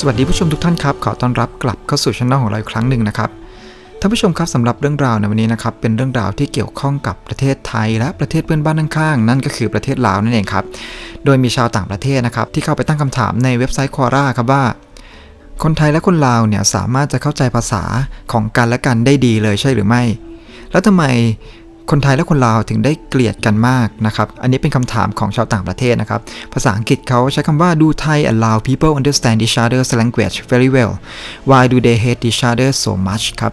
สวัสดีผู้ชมทุกท่านครับ ขอต้อนรับกลับเข้าสู่ช่องของเราอีกครั้งหนึ่งนะครับท่านผู้ชมครับสำหรับเรื่องราวในวันนี้นะครับเป็นเรื่องราวที่เกี่ยวข้องกับประเทศไทย และประเทศเพื่อนบ้านข้างๆนั่นก็คือประเทศลาวนั่นเองครับโดยมีชาวต่างประเทศนะครับที่เข้าไปตั้งคำถามในเว็บไซต์ควอร่าครับว่า คนไทยและคนลาวเนี่ยสามารถจะเข้าใจภาษาของกันและกันได้ดีเลยใช่หรือไม่ แล้วทำไม คนไทยและคนลาวถึงได้เกลียดกันมากนะครับ อันนี้เป็นคำถามของชาวต่างประเทศนะครับ ภาษาอังกฤษเขาใช้คำว่า do Thai allow people understand each other's language very well why do they hate each other so much ครับ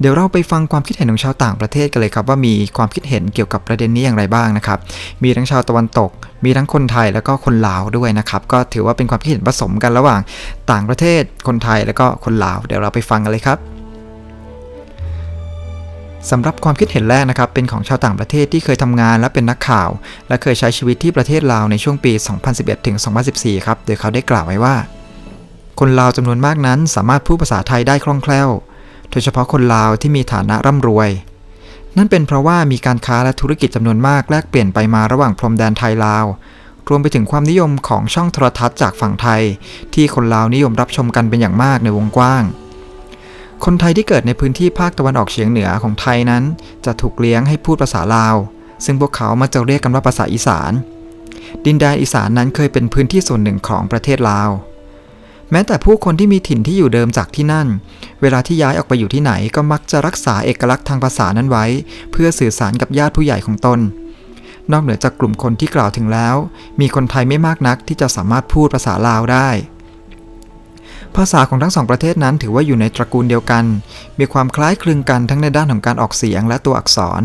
เดี๋ยวเราไปฟังความคิดเห็นของชาวต่างประเทศกันเลยครับว่ามีความคิดเห็นเกี่ยวกับประเด็นนี้อย่างไรบ้างนะครับ มีทั้งชาวตะวันตก มีทั้งคนไทยแล้วก็คนลาวด้วยนะครับ ก็ถือว่าเป็นความคิดเห็นผสมกันระหว่างต่างประเทศ คนไทยแล้วก็คนลาว เดี๋ยวเราไปฟังกันเลยครับ สำหรับความคิดเห็นแรกนะครับ เป็นของชาวต่างประเทศที่เคยทำงานและเป็นนักข่าว และเคยใช้ชีวิตที่ประเทศลาวในช่วงปี 2011 ถึง 2014 ครับ โดยเขาได้กล่าวไว้ว่า คนลาวจำนวนมากนั้นสามารถพูดภาษาไทยได้คล่องแคล่ว โดยเฉพาะคนลาวที่มีฐานะร่ำรวย นั่นเป็นเพราะว่ามีการค้าและธุรกิจจำนวนมากแลกเปลี่ยนไปมาระหว่างพรมแดนไทยลาว รวมไปถึงความนิยมของช่องโทรทัศน์จากฝั่งไทย ที่คนลาวนิยมรับชมกันเป็นอย่างมากในวงกว้าง คนไทยที่เกิดในพื้นที่ภาคตะวันออกเฉียงเหนือของไทยนั้น จะถูกเลี้ยงให้พูดภาษาลาว ซึ่งพวกเขามาจะเรียกกันว่าภาษาอีสาน ดินแดนอีสานนั้นเคยเป็นพื้นที่ส่วนหนึ่งของประเทศลาว แม้แต่ผู้คนที่มีถิ่นที่อยู่เดิมจากที่นั่น เวลาที่ย้ายออกไปอยู่ที่ไหนก็มักจะรักษาเอกลักษณ์ทางภาษานั้นไว้ เพื่อสื่อสารกับญาติผู้ใหญ่ของตน นอกเหนือจากกลุ่มคนที่กล่าวถึงแล้ว มีคนไทยไม่มากนักที่จะสามารถพูดภาษาลาวได้ ภาษาของทั้งสองประเทศนั้นถือว่าอยู่ในตระกูลเดียวกัน มีความคล้ายคลึงกันทั้งในด้านของการออกเสียงและตัวอักษร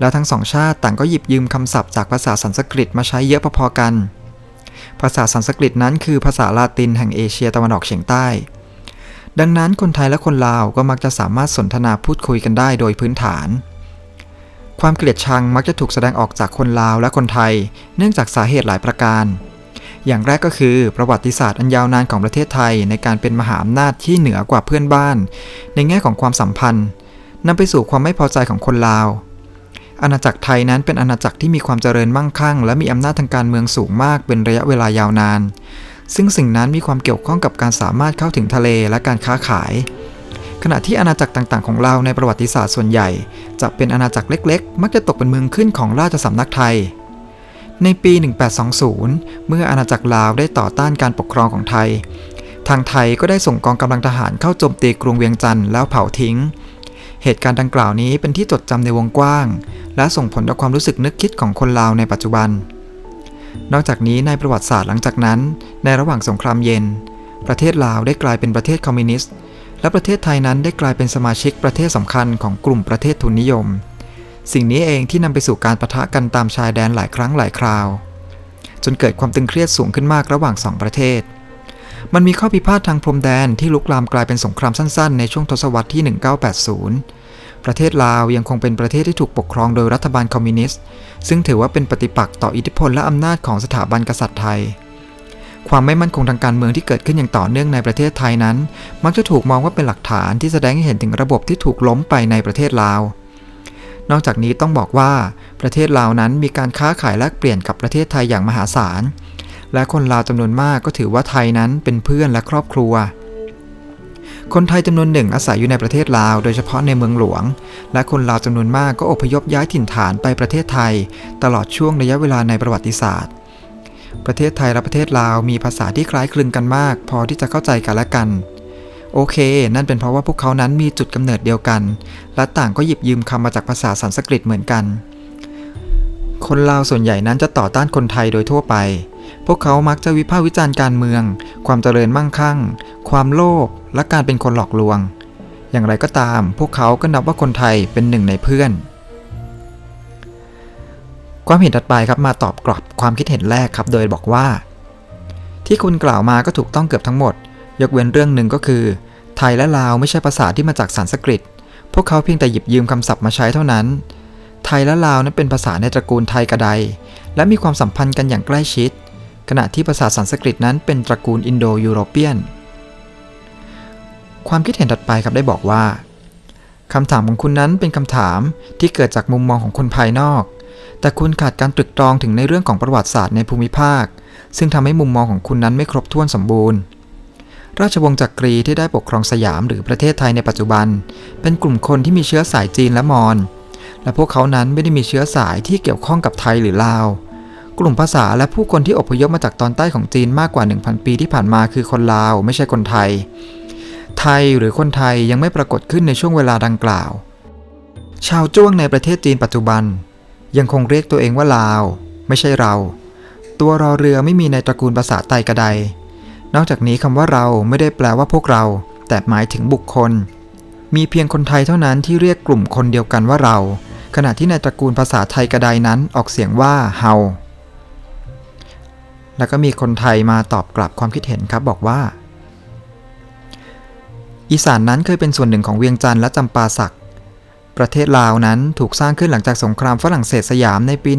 และทั้งสองชาติต่างก็หยิบยืมคำศัพท์จากภาษาสันสกฤตมาใช้เยอะพอๆกัน ภาษาสันสกฤตนั้นคือภาษาลาตินแห่งเอเชียตะวันออกเฉียงใต้ ดังนั้นคนไทยและคนลาวก็มักจะสามารถสนทนาพูดคุยกันได้โดยพื้นฐานความเกลียดชังมักจะถูกแสดงออกจากคนลาวและคนไทย เนื่องจากสาเหตุหลายประการ อย่างแรกก็คือประวัติศาสตร์อันยาวนานของประเทศไทยในการเป็นมหาอำนาจที่เหนือกว่าเพื่อนบ้าน ในแง่ของความสัมพันธ์นำไปสู่ความไม่พอใจของคนลาว อาณาจักรไทยนั้นเป็นอาณาจักรที่มีความเจริญมั่งคั่ง และมีอำนาจทางการเมืองสูงมากเป็นระยะเวลายาวนาน ซึ่งสิ่งนั้นมีความเกี่ยวข้องกับการสามารถเข้าถึงทะเลและการค้าขาย ขณะที่อาณาจักรต่างๆ ของเราในประวัติศาสตร์ส่วนใหญ่ จะเป็นอาณาจักรเล็ก ๆ มักจะตกเป็นเมืองขึ้นของราชสำนักไทย ในปี 1820 เมื่ออาณาจักรลาวได้ต่อต้านการปกครองของไทย ทางไทยก็ได้ส่งกองกำลังทหารเข้าโจมตีกรุงเวียงจันทร์แล้วเผาทิ้ง เหตุการณ์ดังกล่าวนี้เป็นที่จดจำในวงกว้าง และส่งผลต่อความรู้สึกนึกคิดของคนลาวในปัจจุบัน นอกจากนี้ในประวัติศาสตร์หลังจากนั้น ในระหว่างสงครามเย็น ประเทศลาวได้กลายเป็นประเทศคอมมิวนิสต์ และประเทศไทยนั้นได้กลายเป็นสมาชิกประเทศสำคัญของกลุ่มประเทศทุนนิยม สิ่งนี้เองที่นำไปสู่การประทะกันตามชายแดนหลายครั้งหลายคราว จนเกิดความตึงเครียดสูงขึ้นมากระหว่างสองประเทศ มันมีข้อพิพาททางพรมแดนที่ลุกลามกลายเป็นสงครามสั้นๆ ในช่วงทศวรรษที่ 1980 ประเทศลาวยังคงเป็นประเทศที่ถูกปกครองโดยรัฐบาลคอมมิวนิสต์ ซึ่งถือว่าเป็นปฏิปักษ์ต่ออิทธิพลและอำนาจของสถาบันกษัตริย์ไทยความไม่มั่นคงทางการเมืองที่เกิดขึ้นอย่างต่อเนื่องในประเทศไทยนั้น มักจะถูกมองว่าเป็นหลักฐานที่แสดงให้เห็นถึงระบบที่ถูกล้มไปในประเทศลาว นอกจากนี้ต้องบอกว่าประเทศลาวนั้นมีการค้าขายแลกเปลี่ยนกับประเทศไทยอย่างมหาศาล และคนลาวจำนวนมากก็ถือว่าไทยนั้นเป็นเพื่อนและครอบครัว คนไทยจำนวนหนึ่งอาศัยอยู่ในประเทศลาว โดยเฉพาะในเมืองหลวง และคนลาวจำนวนมากก็อพยพย้ายถิ่นฐานไปประเทศไทย ตลอดช่วงระยะเวลาในประวัติศาสตร์ ประเทศไทยและประเทศลาวมีภาษาที่คล้ายคลึงกันมาก พอที่จะเข้าใจกันและกัน โอเค นั่นเป็นเพราะว่าพวกเขานั้นมีจุดกำเนิดเดียวกัน และต่างก็หยิบยืมคำมาจากภาษาสันสกฤตเหมือนกัน คนลาวส่วนใหญ่นั้นจะต่อต้านคนไทยโดยทั่วไป พวกเขามักจะวิพากษ์วิจารณ์การเมือง ความเจริญมั่งคั่ง ความโลภ และการเป็นคนหลอกลวง อย่างไรก็ตาม พวกเขาก็นับว่าคนไทยเป็นหนึ่งในเพื่อน ความเห็นถัดไปครับมาตอบกลับความคิดเห็นแรกครับ โดยบอกว่า ที่คุณกล่าวมาก็ถูกต้องเกือบทั้งหมด ยกเว้นเรื่องหนึ่งก็คือ ไทยและลาวไม่ใช่ภาษาที่มาจากสันสกฤต พวกเขาเพียงแต่หยิบยืมคำศัพท์มาใช้เท่านั้น ไทยและลาวนั้นเป็นภาษาในตระกูลไทยกระได และมีความสัมพันธ์กันอย่างใกล้ชิด ขณะที่ภาษาสันสกฤตนั้นเป็นตระกูลอินโดยูโรเปียน ความคิดเห็นถัดไปครับได้บอกว่าคำถามของคุณนั้นเป็นคำถามที่เกิดจากมุมมองของคนภายนอก แต่คุณขาดการตรึกตรองถึงในเรื่องของประวัติศาสตร์ในภูมิภาค ซึ่งทำให้มุมมองของคุณนั้นไม่ครบถ้วนสมบูรณ์ ราชวงศ์จักรีที่ได้ปกครองสยามหรือประเทศไทยในปัจจุบัน เป็นกลุ่มคนที่มีเชื้อสายจีนและมอญและพวกเขานั้นไม่ได้มีเชื้อสายที่เกี่ยวข้องกับไทยหรือลาว กลุ่มภาษาและผู้คนที่อพยพมาจากตอนใต้ของจีนมากกว่า 1,000 ปีที่ผ่านมาคือคนลาวไม่ใช่คนไทย ไทยหรือคนไทยยังไม่ปรากฏขึ้นในช่วงเวลาดังกล่าว ชาวจ้วงในประเทศจีนปัจจุบัน ยังคงเรียกตัวเองว่าลาว ไม่ใช่เรา ตัวรอเรือไม่มีในตระกูลภาษาไตกระได นอกจากนี้คำว่าเราไม่ได้แปลว่าพวกเรา แต่หมายถึงบุคคล มีเพียงคนไทยเท่านั้นที่เรียกกลุ่มคนเดียวกันว่าเรา ขณะที่ในตระกูลภาษาไทยกระไดนั้นออกเสียงว่าเฮาแล้วก็มีคนไทยมาตอบกลับความคิดเห็นครับบอกว่า อีสานนั้นเคยเป็นส่วนหนึ่งของเวียงจันทร์และจำปาสัก ประเทศลาวนั้นถูกสร้างขึ้นหลังจากสงครามฝรั่งเศสสยามในปี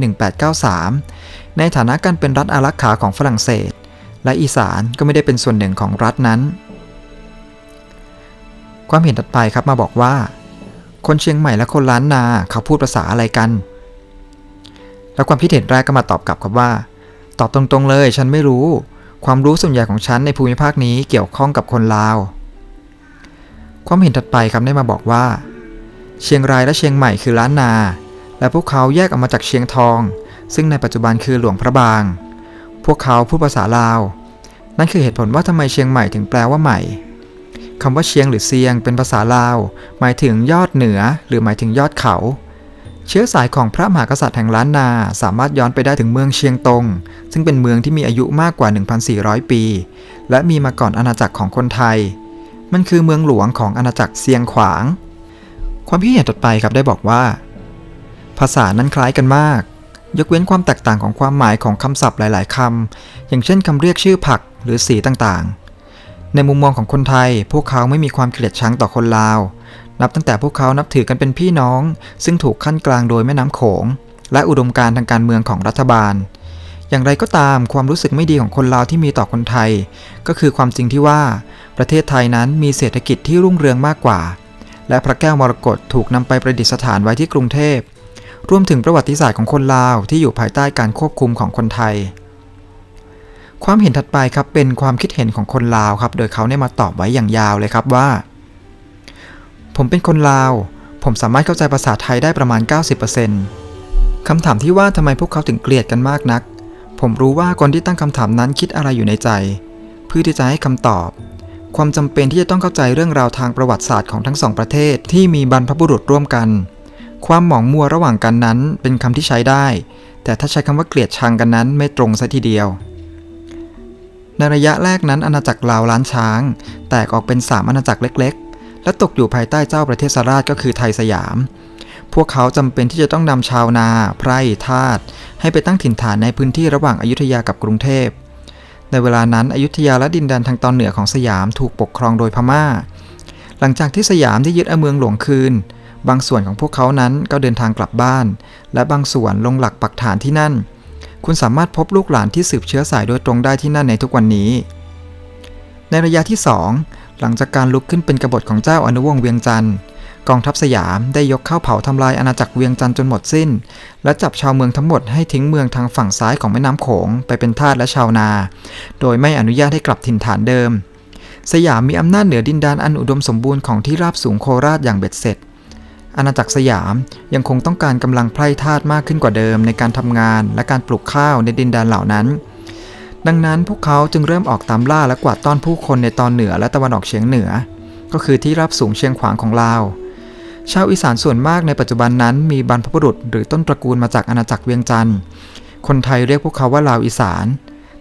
1893 ในฐานะการเป็นรัฐอารักขาของฝรั่งเศส และอีสานก็ไม่ได้เป็นส่วนหนึ่งของรัฐนั้น ความเห็นถัดไปครับมาบอกว่า คนเชียงใหม่และคนล้านนาเขาพูดภาษาอะไรกัน แล้วความคิดเห็นแรกก็มาตอบกลับครับว่า ตอบตรงๆเลย ฉันไม่รู้ ความรู้ส่วนใหญ่ของฉันในภูมิภาคนี้เกี่ยวข้องกับคนลาว ความเห็นถัดไปครับได้มาบอกว่า เชียงรายและเชียงใหม่คือล้านนา และพวกเขาแยกออกมาจากเชียงทอง ซึ่งในปัจจุบันคือหลวงพระบาง พวกเขาพูดภาษาลาว นั่นคือเหตุผลว่าทำไมเชียงใหม่ถึงแปลว่าใหม่คำว่าเชียงหรือเซียงเป็นภาษาลาว หมายถึงยอดเหนือ หรือหมายถึงยอดเขา เชื้อสายของพระมหากษัตริย์แห่งล้านนาสามารถย้อนไปได้ถึงเมืองเชียงตง ซึ่งเป็นเมืองที่มีอายุมากกว่า 1,400 ปี และมีมาก่อนอาณาจักรของคนไทย มันคือเมืองหลวงของอาณาจักรเซียงขวาง ความคิดเห็นต่อไปครับได้บอกว่า ภาษานั้นคล้ายกันมาก ยกเว้นความแตกต่างของความหมายของคำศัพท์หลาย ๆคำอย่างเช่นคำเรียกชื่อผักหรือสีต่างๆ ในมุมมองของคนไทย พวกเขาไม่มีความเกลียดชังต่อคนลาว นับตั้งแต่พวกเขานับถือกันเป็นพี่น้อง ซึ่งถูกขั้นกลางโดยแม่น้ำโขง และอุดมการณ์ทางการเมืองของรัฐบาล อย่างไรก็ตามความรู้สึกไม่ดีของคนลาวที่มีต่อคนไทย ก็คือความจริงที่ว่า ประเทศไทยนั้นมีเศรษฐกิจที่รุ่งเรืองมากกว่าและพระแก้วมรกตถูกนำไปประดิษฐานไว้ที่กรุงเทพ รวมถึงประวัติศาสตร์ของคนลาวที่อยู่ภายใต้การควบคุมของคนไทย ความเห็นถัดไปครับเป็นความคิดเห็นของคนลาวครับ โดยเขาเนี่ยมาตอบไว้อย่างยาวเลยครับว่า ผมเป็นคนลาว ผมสามารถเข้าใจภาษาไทยได้ประมาณ 90%คำถามที่ว่าทำไมพวกเขาถึงเกลียดกันมากนัก ผมรู้ว่าคนที่ตั้งคำถามนั้นคิดอะไรอยู่ในใจ เพื่อที่จะให้คำตอบความจำเป็นที่จะต้องเข้าใจเรื่องราวทางประวัติศาสตร์ของทั้งสองประเทศที่มีบรรพบุรุษร่วมกัน ความหมองมัวระหว่างกันนั้นเป็นคำที่ใช้ได้ แต่ถ้าใช้คำว่าเกลียดชังกันนั้นไม่ตรงซะทีเดียว ในระยะแรกนั้นอาณาจักรลาวล้านช้าง แตกออกเป็น3อาณาจักรเล็ก ๆ และตกอยู่ภายใต้เจ้าประเทศสราชก็คือไทยสยาม พวกเขาจำเป็นที่จะต้องนำชาวนา ไพร่ทาสให้ไปตั้งถิ่นฐานในพื้นที่ระหว่างอายุทยากับกรุงเทพในเวลานั้นอยุธยาและดินแดนทางตอนเหนือของสยามถูกปกครองโดยพม่า หลังจากที่สยามได้ยึดเอาเมืองหลวงคืน บางส่วนของพวกเขานั้นก็เดินทางกลับบ้าน และบางส่วนลงหลักปักฐานที่นั่น คุณสามารถพบลูกหลานที่สืบเชื้อสายโดยตรงได้ที่นั่นในทุกวันนี้ ในระยะที่ 2 หลังจากการลุกขึ้นเป็นกบฏของเจ้าอนุวงศ์เวียงจันทร์กองทัพสยามได้ยกเข้าเผาทำลายอาณาจักรเวียงจันทร์จนหมดสิ้น และจับชาวเมืองทั้งหมดให้ทิ้งเมืองทางฝั่งซ้ายของแม่น้ำโขงไปเป็นทาสและชาวนา โดยไม่อนุญาตให้กลับถิ่นฐานเดิม สยามมีอำนาจเหนือดินแดนอันอุดมสมบูรณ์ของที่ราบสูงโคราชอย่างเบ็ดเสร็จ อาณาจักรสยามยังคงต้องการกำลังไพร่ทาสมากขึ้นกว่าเดิมในการทำงานและการปลูกข้าวในดินแดนเหล่านั้น ดังนั้นพวกเขาจึงเริ่มออกตามล่าและกวาดต้อนผู้คนในตอนเหนือและตะวันออกเฉียงเหนือ ก็คือที่ราบสูงเชียงขวางของลาว ชาวอีสานส่วนมากในปัจจุบันนั้นมีบรรพบุรุษหรือต้นตระกูลมาจากอาณาจักรเวียงจันทร์ คนไทยเรียกพวกเขาว่าลาวอีสาน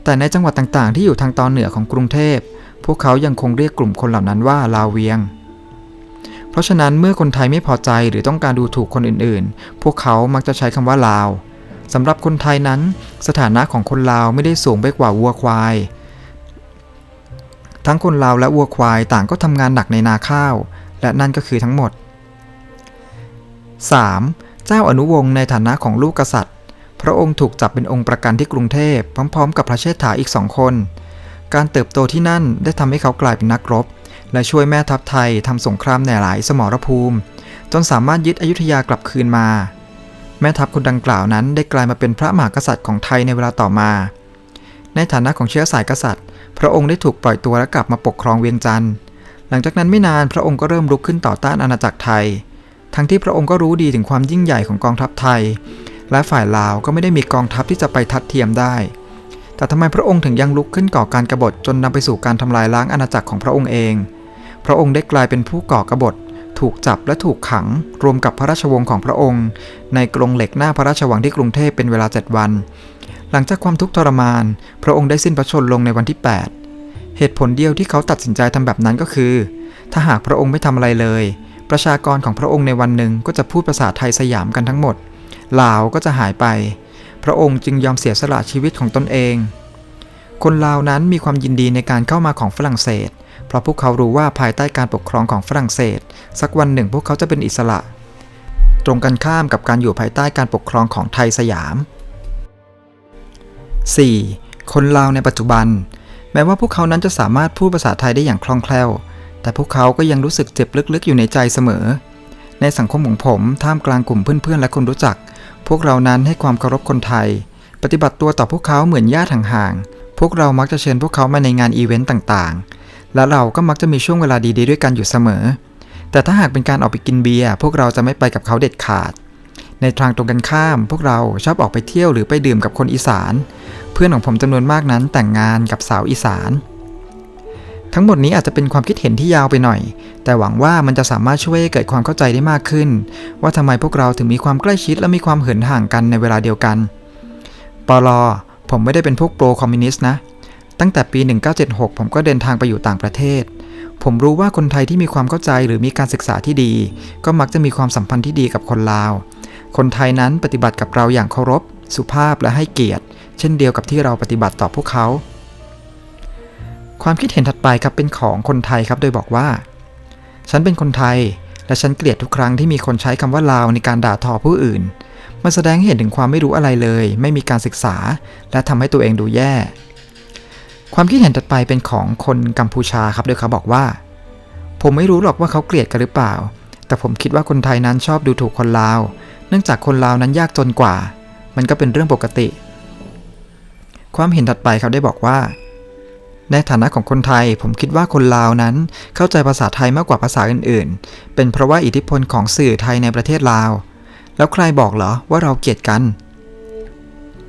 แต่ในจังหวัดต่างๆ ที่อยู่ทางตอนเหนือของกรุงเทพ พวกเขายังคงเรียกกลุ่มคนเหล่านั้นว่าลาวเวียง เพราะฉะนั้นเมื่อคนไทยไม่พอใจหรือต้องการดูถูกคนอื่นๆ พวกเขามักจะใช้คำว่าลาวสำหรับคนไทยนั้น สถานะของคนลาวไม่ได้สูงไปกว่าวัวควาย ทั้งคนลาวและวัวควายต่างก็ทำงานหนักในนาข้าว และนั่นก็คือทั้งหมด 3. เจ้าอนุวงศ์ในฐานะของลูกกษัตริย์ พระองค์ถูกจับเป็นองค์ประกันที่กรุงเทพพร้อม ๆ กับพระเชษฐาอีกสองคน การเติบโตที่นั่นได้ทำให้เขากลายเป็นนักรบ และช่วยแม่ทัพไทยทำสงครามในหลายสมรภูมิ จนสามารถยึดอยุธยากลับคืนมา แม่ทัพคนดังกล่าวนั้นได้กลายมาเป็นพระมหากษัตริย์ของไทยในเวลาต่อมา ในฐานะของเชื้อสายกษัตริย์พพระองค์ได้ถูกปล่อยตัวและกลับมาปกครองเวียงจันทร์หลังจากนั้นไม่นานพระองค์ก็เริ่มลุกขึ้นต่อต้านอาณาจักรไทย ทั้งที่พระองค์ก็รู้ดีถึงความยิ่งใหญ่ของกองทัพไทย และฝ่ายลาวก็ไม่ได้มีกองทัพที่จะไปทัดเทียมได้แต่ทำไมพระองค์ถึงยังลุกขึ้นก่อการกบฏจนนำไปสู่การทำลายล้างอาณาจักรของพระองค์เอง พระองค์ได้กลายเป็นผู้ก่อกบฏ ถูกจับและถูกขัง รวมกับพระราชวงศ์ของพระองค์ ในกรงเหล็กหน้าพระราชวังที่กรุงเทพเป็นเวลา 7 วัน หลังจากความทุกข์ทรมาน พระองค์ได้สิ้นพระชนม์ลงในวันที่ 8 เหตุผลเดียวที่เขาตัดสินใจทำแบบนั้นก็คือ ถ้าหากพระองค์ไม่ทำอะไรเลย ประชากรของพระองค์ในวันหนึ่งก็จะพูดภาษาไทยสยามกันทั้งหมดลาวก็จะหายไป พระองค์จึงยอมเสียสละชีวิตของตนเอง คนลาวนั้นมีความยินดีในการเข้ามาของฝรั่งเศส เพราะพวกเขารู้ว่าภายใต้การปกครองของฝรั่งเศส สักวันหนึ่งพวกเขาจะเป็นอิสระ ตรงกันข้ามกับการอยู่ภายใต้การปกครองของไทยสยาม 4. คนลาวในปัจจุบัน แม้ว่าพวกเขานั้นจะสามารถพูดภาษาไทยได้อย่างคล่องแคล่ว แต่พวกเขาก็ยังรู้สึกเจ็บลึกๆ อยู่ในใจเสมอ ในสังคมของผมท่ามกลางกลุ่มเพื่อนๆและคนรู้จัก พวกเรานั้นให้ความเคารพคนไทย ปฏิบัติตัวต่อพวกเขาเหมือนญาติห่างๆพวกเรามักจะเชิญพวกเขามาในงานอีเวนต์ต่างๆ และเราก็มักจะมีช่วงเวลาดีๆด้วยกันอยู่เสมอ แต่ถ้าหากเป็นการออกไปกินเบียร์พวกเราจะไม่ไปกับเขาเด็ดขาด ในทางตรงกันข้าม พวกเราชอบออกไปเที่ยวหรือไปดื่มกับคนอีสาน เพื่อนของผมจำนวนมากนั้นแต่งงานกับสาวอีสาน ทั้งหมดนี้อาจจะเป็นความคิดเห็นที่ยาวไปหน่อย แต่หวังว่ามันจะสามารถช่วยให้เกิดความเข้าใจได้มากขึ้น ว่าทำไมพวกเราถึงมีความใกล้ชิดและมีความเหินห่างกันในเวลาเดียวกันปลอผมไม่ได้เป็นพวกโปรคอมมิวนิสต์นะ ตั้งแต่ปี 1976 ผมก็เดินทางไปอยู่ต่างประเทศ ผมรู้ว่าคนไทยที่มีความเข้าใจหรือมีการศึกษาที่ดี ก็มักจะมีความสัมพันธ์ที่ดีกับคนลาว คนไทยนั้นปฏิบัติกับเราอย่างเคารพ สุภาพและให้เกียรติ เช่นเดียวกับที่เราปฏิบัติต่อพวกเขา ความคิดเห็นถัดไปครับเป็นของคนไทยครับโดยบอกว่า ฉันเป็นคนไทย และฉันเกลียดทุกครั้งที่มีคนใช้คำว่าลาวในการด่าทอผู้อื่นมันแสดงให้เห็นถึงความไม่รู้อะไรเลย ไม่มีการศึกษา และทำให้ตัวเองดูแย่ ความคิดเห็นถัดไปเป็นของคนกัมพูชาครับ โดยเขาบอกว่า ผมไม่รู้หรอกว่าเขาเกลียดกันหรือเปล่า แต่ผมคิดว่าคนไทยนั้นชอบดูถูกคนลาว เนื่องจากคนลาวนั้นยากจนกว่า มันก็เป็นเรื่องปกติ ความเห็นถัดไปเขาได้บอกว่า ในฐานะของคนไทย ผมคิดว่าคนลาวนั้นเข้าใจภาษาไทยมากกว่าภาษาอื่น ๆ เป็นเพราะว่าอิทธิพลของสื่อไทยในประเทศลาว แล้วใครบอกเหรอว่าเราเกลียดกัน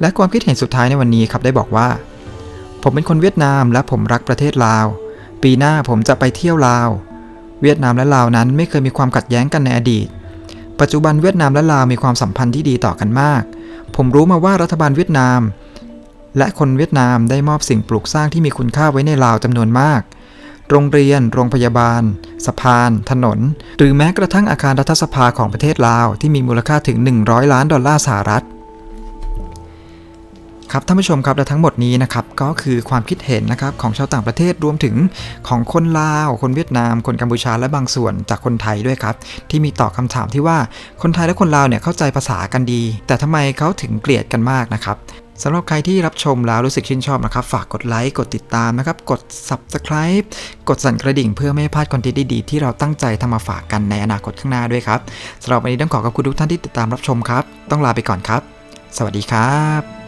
และความคิดเห็นสุดท้ายในวันนี้ครับได้บอกว่า ผมเป็นคนเวียดนามและผมรักประเทศลาว ปีหน้าผมจะไปเที่ยวลาว เวียดนามและลาวนั้นไม่เคยมีความขัดแย้งกันในอดีต ปัจจุบันเวียดนามและลาวมีความสัมพันธ์ที่ดีต่อกันมาก ผมรู้มาว่ารัฐบาลเวียดนาม และคนเวียดนามได้มอบสิ่งปลูกสร้างที่มีคุณค่าไว้ในลาวจำนวนมาก โรงเรียน โรงพยาบาล สะพาน ถนน หรือแม้กระทั่งอาคารรัฐสภาของประเทศลาวที่มีมูลค่าถึง 100 ล้านดอลลาร์สหรัฐ ครับท่านผู้ชมครับและทั้งหมดนี้นะครับก็คือความคิดเห็นนะครับของชาวต่างประเทศรวมถึงของคนลาว คนเวียดนาม คนกัมพูชาและบางส่วนจากคนไทยด้วยครับที่มีต่อบคำถามที่ว่าคนไทยและคนลาวเนี่ยเข้าใจภาษากันดี แต่ทำไมเขาถึงเกลียดกันมากนะครับสำหรับใครที่รับชมแล้วรู้สึกชื่นชอบนะครับ ฝากกดไลค์กดติดตามนะครับ กด subscribe กดสั่นกระดิ่งเพื่อไม่พลาดคอนเทนต์ดีๆที่เราตั้งใจทำมาฝากกันในอนาคตข้างหน้าด้วยครับสำหรับวันนี้ต้องขอขอบคุณทุกท่านที่ติดตามรับชมครับ ต้องลาไปก่อนครับ สวัสดีครับ